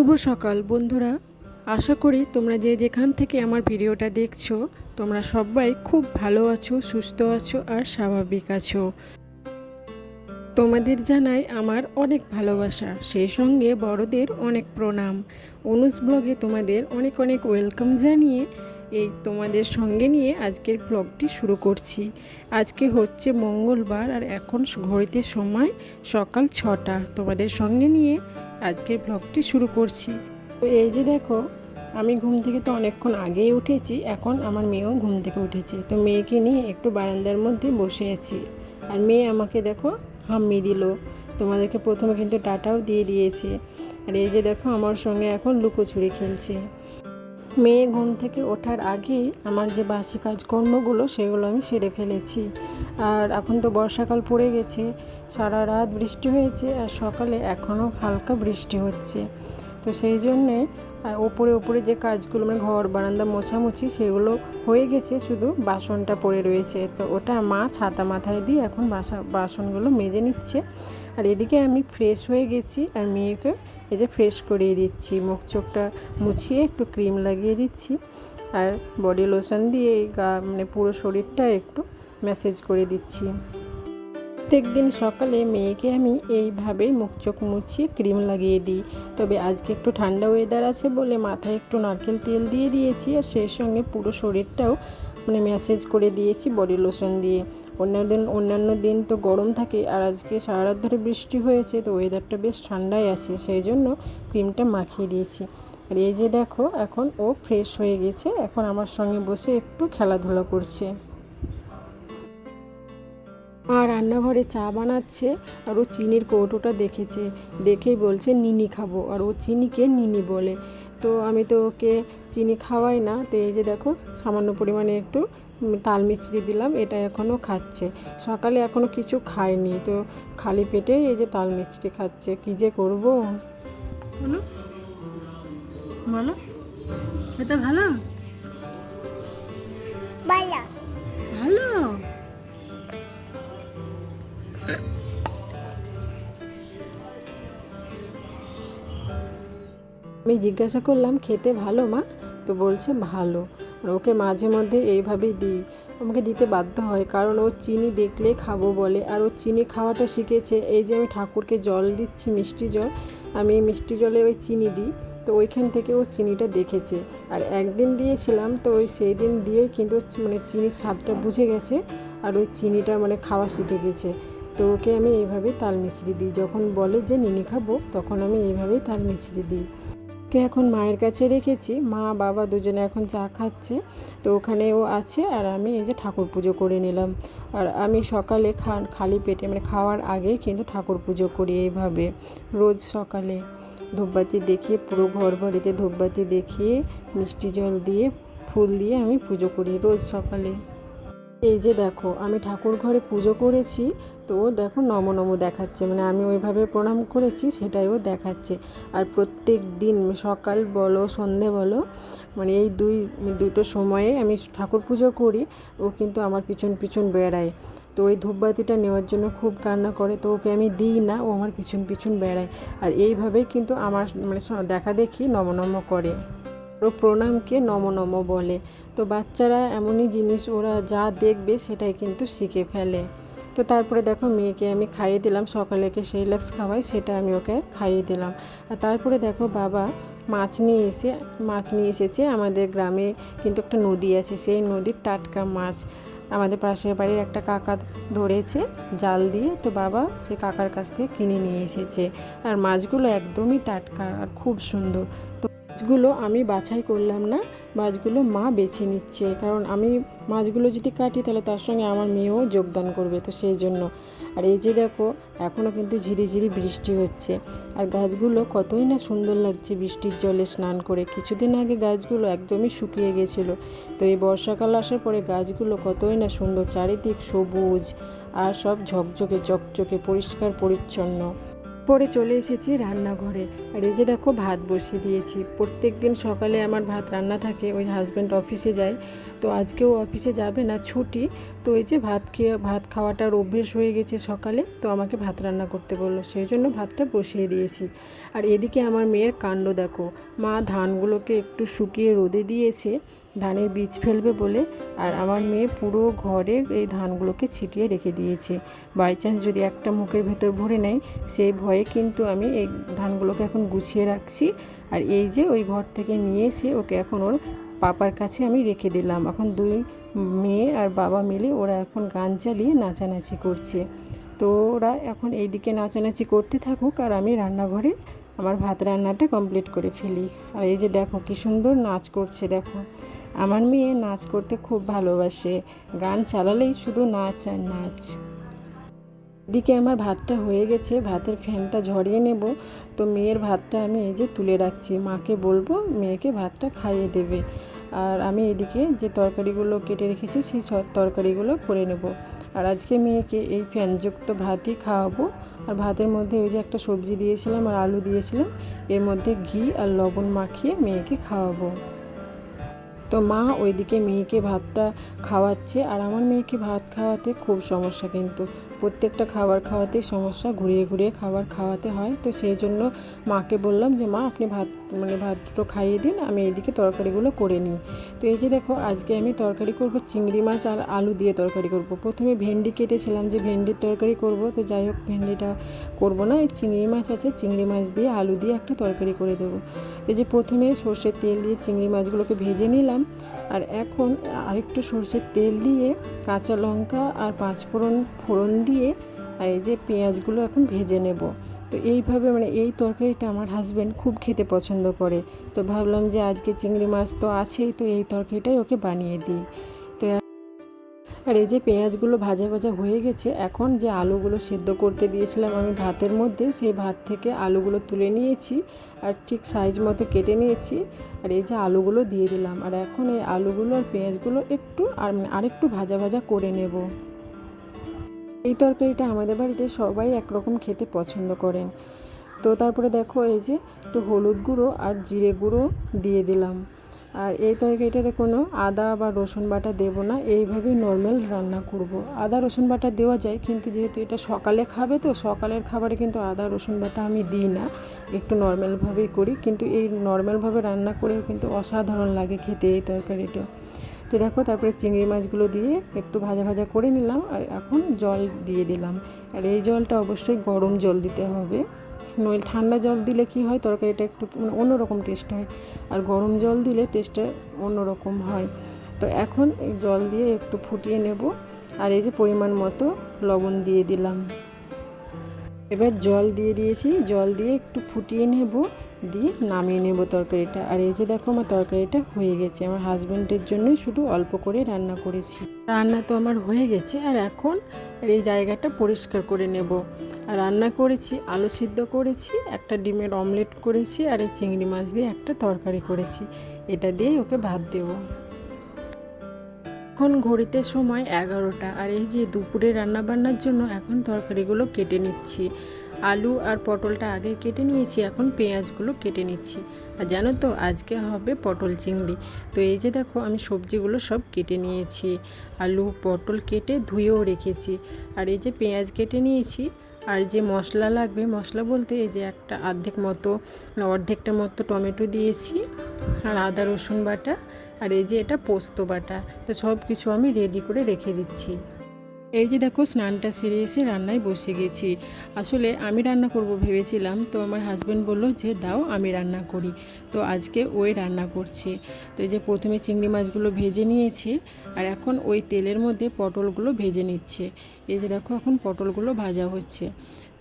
শুভ সকাল, বন্ধুরা। আশা করি তোমরা যে যেখান থেকে আমার ভিডিওটা দেখছ, তোমরা সবাই খুব ভালো আছো, সুস্থ আছো আর স্বাভাবিক আছো। তোমাদের জানাই আমার অনেক ভালোবাসা। সেই সঙ্গে বড়দের অনেক প্রণাম। অনুজ ব্লগে তোমাদের অনেক অনেক ওয়েলকাম জানিয়ে এই তোমাদের সঙ্গে নিয়ে আজকের ব্লগটি শুরু করছি। আজকে হচ্ছে মঙ্গলবার আর এখন ঘড়িতে সময় সকাল ছটা। তোমাদের সঙ্গে নিয়ে আজকের ব্লগটি শুরু করছি। তো এই যে দেখো, আমি ঘুম থেকে তো অনেকক্ষণ আগেই উঠেছি, এখন আমার মেয়েও ঘুম থেকে উঠেছে। তো মেয়েকে নিয়ে একটু বারান্দার মধ্যে বসে আছি। আর মেয়ে আমাকে দেখো হাম্মি দিল। তোমাদেরকে প্রথমে কিন্তু টাটাও দিয়ে দিয়েছে। আর এই যে দেখো, আমার সঙ্গে এখন লুকোচুরি খেলছে। মেয়ে ঘুম থেকে ওঠার আগেই আমার যে বাসি কাজকর্মগুলো, সেগুলো আমি সেরে ফেলেছি। আর এখন তো বর্ষাকাল পড়ে গেছে সারা রাত বৃষ্টি হয়েছে আর সকালে এখনও হালকা বৃষ্টি হচ্ছে। তো সেই জন্যে ওপরে ওপরে যে কাজগুলো মানে ঘর, বারান্দা মোছামুছি, সেগুলো হয়ে গেছে, শুধু বাসনটা পড়ে রয়েছে। তো ওটা মা ছাতা মাথায় দিয়ে এখন বাসা, বাসনগুলো মেজে নিচ্ছে। আর এদিকে আমি ফ্রেশ হয়ে গেছি আর মেয়েকে এই যে ফ্রেশ করিয়ে দিচ্ছি। মুখ চোখটা মুছিয়ে একটু ক্রিম লাগিয়ে দিচ্ছি। আর বডি লোশন দিয়ে গা মানে পুরো শরীরটা একটু ম্যাসেজ করে দিচ্ছি। প্রত্যেক দিন সকালে মেয়েকে আমি এইভাবেই মুখ চোখ মুছিয়ে ক্রিম লাগিয়ে দিই। তবে আজকে একটু ঠান্ডা ওয়েদার আছে বলে মাথায় একটু নারকেল তেল দিয়ে দিয়েছি আর সেই সঙ্গে পুরো শরীরটাও মানে ম্যাসেজ করে দিয়েছি বডি লোশন দিয়ে। অন্যান্য দিন অন্যান্য দিন তো গরম থাকে আর আজকে সারা রাত ধরে বৃষ্টি হয়েছে তো ওয়েদারটা বেশ ঠান্ডাই আছে সেই জন্য ক্রিমটা মাখিয়ে দিয়েছি। আর এই যে দেখো, এখন ও ফ্রেশ হয়ে গেছে, এখন আমার সঙ্গে বসে একটু খেলাধুলা করছে। মা রান্নাঘরে চা বানাচ্ছে আর ও চিনির কৌটোটা দেখেছে। দেখেই বলছে নিনি খাব। আর ও চিনিকে নিনি বলে। তো আমি তো ওকে চিনি খাওয়াই না। তো এই যে দেখো সামান্য পরিমাণে একটু তাল মিছরি দিলাম এটা এখনও খাচ্ছে। সকালে এখনও কিছু খায়নি। তো খালি পেটে এই যে তাল মিছরি খাচ্ছে। কী যে করব? বলো। বলো। এটা ভালো? ভালো। আমি জিজ্ঞাসা করলাম, খেতে ভালো মা? তো বলছে, ভালো। আর ওকে মাঝে মধ্যে এইভাবেই দিই। আমাকে দিতে বাধ্য হয়, কারণ ও চিনি দেখলে খাব বলে। আর ও চিনি খাওয়াটা শিখেছে, এই যে আমি ঠাকুরকে জল দিচ্ছি, মিষ্টি জল, আমি মিষ্টি জলে ওই চিনি দিই। তো ওইখান থেকে ও চিনিটা দেখেছে। আর একদিন দিয়েছিলাম, তো ওই সেই দিন দিয়েই কিন্তু মানে চিনির স্বাদটা বুঝে গেছে, আর ওই চিনিটা মানে খাওয়া শিখে গেছে। তো ওকে আমি এইভাবেই তাল মিছরি দিই। যখন বলে যে, নিনি খাব, তখন আমি এইভাবেই তাল মিছরি দিই। ওকে এখন মায়ের কাছে রেখেছি। মা, বাবা দুজনে এখন চা খাচ্ছে। তো ওখানে ও আছে আর আমি এই যে ঠাকুর পুজো করে নিলাম। আর আমি সকালে খা, খালি পেটে মানে খাওয়ার আগে কিন্তু ঠাকুর পুজো করি এইভাবে। রোজ সকালে ধূপবাতি দেখিয়ে, পুরো ঘর বাড়িতে ধূপবাতি দেখিয়ে, মিষ্টি জল দিয়ে, ফুল দিয়ে আমি পুজো করি রোজ সকালে। এই যে দেখো, আমি ঠাকুর ঘরে পুজো করেছি। তো দেখো নম নম দেখাচ্ছে মানে আমি ওইভাবে প্রণাম করেছি, সেটাই ও দেখাচ্ছে। আর প্রত্যেক দিন সকাল বলো, সন্ধে বলো মানে এই দুই, দুটো সময়ে আমি ঠাকুর পুজো করি, ও কিন্তু আমার পিছন পিছন বেড়ায়। তো ওই ধূপবাতিটা নেওয়ার জন্য খুব কান্না করে, তো ওকে আমি দিই না, ও আমার পিছন পিছন বেড়ায়। আর এইভাবেই কিন্তু আমার মানে দেখা দেখি নম নম করে। ও প্রণামকে নম নম বলে। তো বাচ্চারা এমনই জিনিস, ওরা যা দেখবে সেটাই কিন্তু শিখে ফেলে। তো তারপরে দেখো মেয়েকে আমি খাইয়ে দিলাম, সকালে সকালেকে সেইলাক্স খাওয়াই, সেটা আমি ওকে খাইয়ে দিলাম। আর তারপরে দেখো বাবা মাছ নিয়ে এসে, মাছ নিয়ে এসেছে আমাদের গ্রামে কিন্তু একটা নদী আছে, সেই নদীর টাটকা মাছ আমাদের পাশের বাড়ির একটা কাকা ধরেছে জাল দিয়ে, তো বাবা সে কাকার কাছ থেকে কিনে নিয়ে এসেছে। আর মাছগুলো একদমই টাটকা আর খুব সুন্দর। তো মাছগুলো আমি বাছাই করলাম না, মাছগুলো মা বেছে নিচ্ছে। কারণ আমি মাছগুলো যদি কাটি, তাহলে তার সঙ্গে আমার মেয়েও যোগদান করবে, তো সেই জন্য। আর এই যে দেখো এখনও কিন্তু ঝিরিঝিরি বৃষ্টি হচ্ছে। আর গাছগুলো কতই না সুন্দর লাগছে বৃষ্টির জলে স্নান করে। কিছুদিন আগে গাছগুলো একদমই শুকিয়ে গেছিল। তো এই বর্ষাকাল আসার পরে গাছগুলো কতই না সুন্দর, চারিদিক সবুজ আর সব ঝকঝকে, চকচকে, পরিষ্কার, পরিচ্ছন্ন। পরে চলে এসেছি রান্নাঘরে। আর এই যে দেখো, ভাত বসিয়ে দিয়েছি। প্রত্যেক দিন সকালে আমার ভাত রান্না থাকে, ওই হাজব্যান্ড অফিসে যায়। তো আজকেও অফিসে যাবে না, ছুটি। তো এই যে ভাত খেয়ে, ভাত খাওয়াটার অভ্যেস হয়ে গেছে সকালে, তো আমাকে ভাত রান্না করতে বলল। সেই জন্য ভাতটা বসিয়ে দিয়েছি। আর এদিকে আমার মেয়ের কাণ্ড দেখো। মা ধানগুলোকে একটু শুকিয়ে রোদে দিয়েছে, ধানের বীজ ফেলবে বলে, আর আমার মেয়ে পুরো ঘরে এই ধানগুলোকে ছিটিয়ে রেখে দিয়েছে। বাই চান্স যদি একটা মুখের ভেতর ভরে নেয়, সেই ভয়ে কিন্তু আমি এই ধানগুলোকে এখন গুছিয়ে রাখছি। আর এই যে ওই ঘর থেকে নিয়ে এসে ওকে এখন ওর পাপার কাছে আমি রেখে দিলাম। এখন দুই মেয়ে আর বাবা মিলে ওরা এখন গান চালিয়ে নাচানাচি করছে। তো ওরা এখন এইদিকে নাচানাচি করতে থাকুক আর আমি রান্নাঘরে আমার ভাত রান্নাটা কমপ্লিট করে ফেলি। আর এই যে দেখো কি সুন্দর নাচ করছে, দেখো। আমার মেয়ে নাচ করতে খুব ভালোবাসে। গান চালালেই শুধু নাচ আর নাচ। এদিকে আমার ভাতটা হয়ে গেছে, ভাতের ফ্যানটা ঝরিয়ে নেব। তো মেয়ের ভাতটা আমি এই যে তুলে রাখছি। মাকে বলব মেয়েকে ভাতটা খাইয়ে দেবে। আর আমি এদিকে যে তরকারিগুলো কেটে রেখেছি, সেই তরকারিগুলো করে নেব। আর আজকে মেয়েকে এই ফ্যানযুক্ত ভাতই খাওয়াবো। আর ভাতের মধ্যে ওই যে একটা সবজি দিয়েছিলাম আর আলু দিয়েছিলাম, এর মধ্যে ঘি আর লবণ মাখিয়ে মেয়েকে খাওয়াবো। তো মা ওইদিকে মেয়েকে ভাতটা খাওয়াচ্ছে আর আমার মেয়েকে ভাত খাওয়াতে খুব সমস্যা কিন্তু। প্রত্যেকটা খাবার খাওয়াতেই সমস্যা, ঘুরিয়ে ঘুরিয়ে খাবার খাওয়াতে হয়। তো সেই জন্য মাকে বললাম যে, মা, আপনি ভাত মানে ভাতটা খাইয়ে দিন, আমি এইদিকে তরকারিগুলো করে নিই। তো এই যে দেখো, আজকে আমি তরকারি করব চিংড়ি মাছ আর আলু দিয়ে তরকারি করব। প্রথমে ভেন্ডি কেটেছিলাম যে ভেন্ডির তরকারি করব। তো যাই হোক, ভেন্ডিটা করব না, এই চিংড়ি মাছ আছে, চিংড়ি মাছ দিয়ে আলু দিয়ে একটা তরকারি করে দেবো। এই যে প্রথমে সর্ষের তেল দিয়ে চিংড়ি মাছগুলোকে ভেজে নিলাম। আর এখন আরেকটু সর্ষের তেল দিয়ে কাঁচা লঙ্কা আর পাঁচফোড়ন ফোড়ন দিয়ে আর এই যে পেঁয়াজগুলো এখন ভেজে নেব। তো এইভাবে মানে এই তরকারিটা আমার হাজব্যান্ড খুব খেতে পছন্দ করে। তো ভাবলাম যে আজকে চিংড়ি মাছ তো আছেই, তো এই তরকারিটাই ওকে বানিয়ে দিই। তো আর এই যে পেঁয়াজগুলো ভাজা ভাজা হয়ে গেছে, এখন যে আলুগুলো সেদ্ধ করতে দিয়েছিলাম আমি ভাতের মধ্যে, সেই ভাত থেকে আলুগুলো তুলে নিয়েছি। আর ঠিক সাইজ মতো কেটে নিয়েছি। আর এই যে আলুগুলো দিয়ে দিলাম। আর এখন এই আলুগুলো আর পেঁয়াজগুলো একটু আর আরেকটু ভাজা ভাজা করে নেব। এই তরকারিটা আমাদের বাড়িতে সবাই একরকম খেতে পছন্দ করেন। তো তারপরে দেখো এই যে একটু হলুদ গুঁড়ো আর জিরে গুঁড়ো দিয়ে দিলাম। আর এই তরকারিটাতে কোনো আদা বা রসুন বাটা দেব না। এইভাবেই নর্মাল রান্না করব। আদা রসুন বাটা দেওয়া যায়, কিন্তু যেহেতু এটা সকালে খাবে তো, সকালের খাবারে কিন্তু আদা রসুন বাটা আমি দিই না। একটু নর্মালভাবেই করি, কিন্তু এই নর্মালভাবে রান্না করেও কিন্তু অসাধারণ লাগে খেতে এই তরকারিটা। তো দেখো, তারপরে চিংড়ি মাছগুলো দিয়ে একটু ভাজা ভাজা করে নিলাম, আর এখন জল দিয়ে দিলাম। আর এই জলটা অবশ্যই গরম জল দিতে হবে। নইলে ঠান্ডা জল দিলে কি হয়? তরকারিটা একটু মানে অন্যরকম টেস্ট হয়। আর গরম জল দিলে টেস্টটা অন্যরকম হয়। তো এখন জল দিয়ে একটু ফুটিয়ে নেব। আর এই যে পরিমাণ মতো লবণ দিয়ে দিলাম। এবার জল দিয়ে দিয়েছি। জল দিয়ে একটু ফুটিয়ে নেব। দিয়ে নামিয়ে নেব তরকারিটা। আর এই যে দেখো আমার তরকারিটা হয়ে গেছে। আমার হাজব্যান্ডের জন্যই শুধু অল্প করে রান্না করেছি। রান্না তো আমার হয়ে গেছে। আর এখন এই জায়গাটা পরিষ্কার করে নেব। আর রান্না করেছি, আলু সিদ্ধ করেছি, একটা ডিমের অমলেট করেছি, আর এই চিংড়ি মাছ দিয়ে একটা তরকারি করেছি। এটা দিয়ে ওকে ভাত দেবো। এখন ঘড়িতে সময় এগারোটা। আর এই যে দুপুরে রান্না বান্নার জন্য এখন তরকারিগুলো কেটে নিচ্ছি। আলু আর পটলটা আগে কেটে নিয়েছি, এখন পেঁয়াজগুলো কেটে নিচ্ছি। আর জানো তো, আজকে হবে পটল চিংড়ি। তো এই যে দেখো, আমি সবজিগুলো সব কেটে নিয়েছি। আলু, পটল কেটে ধুয়েও রেখেছি। আর এই যে পেঁয়াজ কেটে নিয়েছি, আর যে মশলা লাগবে, মশলা বলতে এই যে একটা অর্ধেক মতো, অর্ধেকটা মতো টমেটো দিয়েছি, আর আদা, রসুন বাটা, আর এই যে এটা পোস্ত বাটা। তো সব কিছু আমি রেডি করে রেখে দিচ্ছি। এই যে দেখো স্নানটা সেরে এসে রান্নায় বসে গেছি। আসলে আমি রান্না করব ভেবেছিলাম, তো আমার হাজব্যান্ড বলল যে, দাও, আমি রান্না করি। তো আজকে ওই রান্না করছে। তো এই যে প্রথমে চিংড়ি মাছগুলো ভেজে নিয়েছে, আর এখন ওই তেলের মধ্যে পটলগুলো ভেজে নিচ্ছে। এই যে দেখো, এখন পটলগুলো ভাজা হচ্ছে।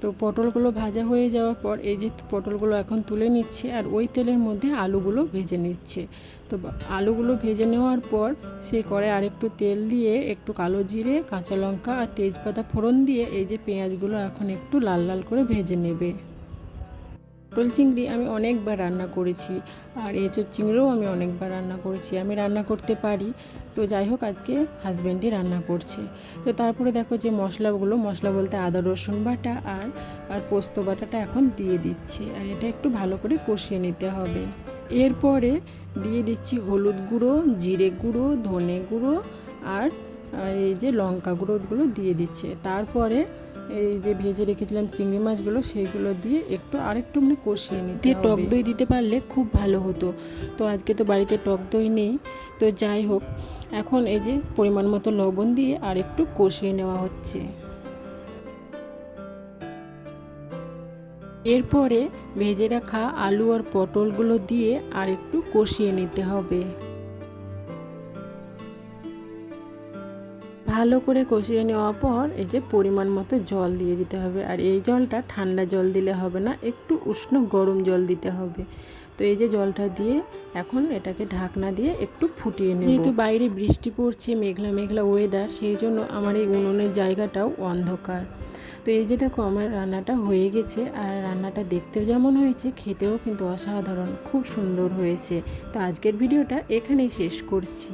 তো পটলগুলো ভাজা হয়ে যাওয়ার পর এই যে পটলগুলো এখন তুলে নিচ্ছে আর ওই তেলের মধ্যে আলুগুলো ভেজে নিচ্ছে। তো আলুগুলো ভেজে নেওয়ার পর সে করে আরেকটু তেল দিয়ে একটু কালো জিরে, কাঁচা লঙ্কা আর তেজপাতা ফোড়ন দিয়ে এই যে পেঁয়াজগুলো এখন একটু লাল লাল করে ভেজে নেবে। পটল চিংড়ি আমি অনেকবার রান্না করেছি, আর এঁচোর চিংড়িও আমি অনেকবার রান্না করেছি, আমি রান্না করতে পারি। তো যাই হোক, আজকে হাজব্যান্ডই রান্না করছে। তো তারপরে দেখো যে মশলাগুলো, মশলা বলতে আদা, রসুন বাটা আর আর পোস্ত বাটাটা এখন দিয়ে দিচ্ছে, আর এটা একটু ভালো করে কষিয়ে নিতে হবে। এরপরে দিয়ে দিচ্ছি হলুদ গুঁড়ো, জিরে গুঁড়ো, ধনে গুঁড়ো আর এই যে লঙ্কা গুঁড়োগুলো দিয়ে দিচ্ছে। তারপরে এই যে ভেজে রেখেছিলাম চিংড়ি মাছগুলো সেইগুলো দিয়ে একটু আরেকটু মানে কষিয়ে নিই দিয়ে টক দই দিতে পারলে খুব ভালো হতো। তো আজকে তো বাড়িতে টক দই নেই। তো যাই হোক এখন এই যে পরিমাণ মতো লবণ দিয়ে আর একটু কষিয়ে নেওয়া হচ্ছে। এরপরে ভেজে রাখা আলু আর পটলগুলো দিয়ে আর একটু কষিয়ে নিতে হবে। ভালো করে কষিয়ে নেওয়ার পর এই যে পরিমাণ মতো জল দিয়ে দিতে হবে। আর এই জলটা ঠান্ডা জল দিলে হবে না, একটু উষ্ণ গরম জল দিতে হবে। তো এই যে জলটা দিয়ে এখন এটাকে ঢাকনা দিয়ে একটু ফুটিয়ে নেব। যেহেতু বাইরে বৃষ্টি পড়ছে, মেঘলা মেঘলা ওয়েদার সেই জন্য আমার এই উনুনের জায়গাটাও অন্ধকার। তো এই যে দেখো আমার রান্নাটা হয়ে গেছে, আর রান্নাটা দেখতেও যেমন হয়েছে, খেতেও কিন্তু অসাধারণ, খুব সুন্দর হয়েছে। তো আজকের ভিডিওটা এখানেই শেষ করছি।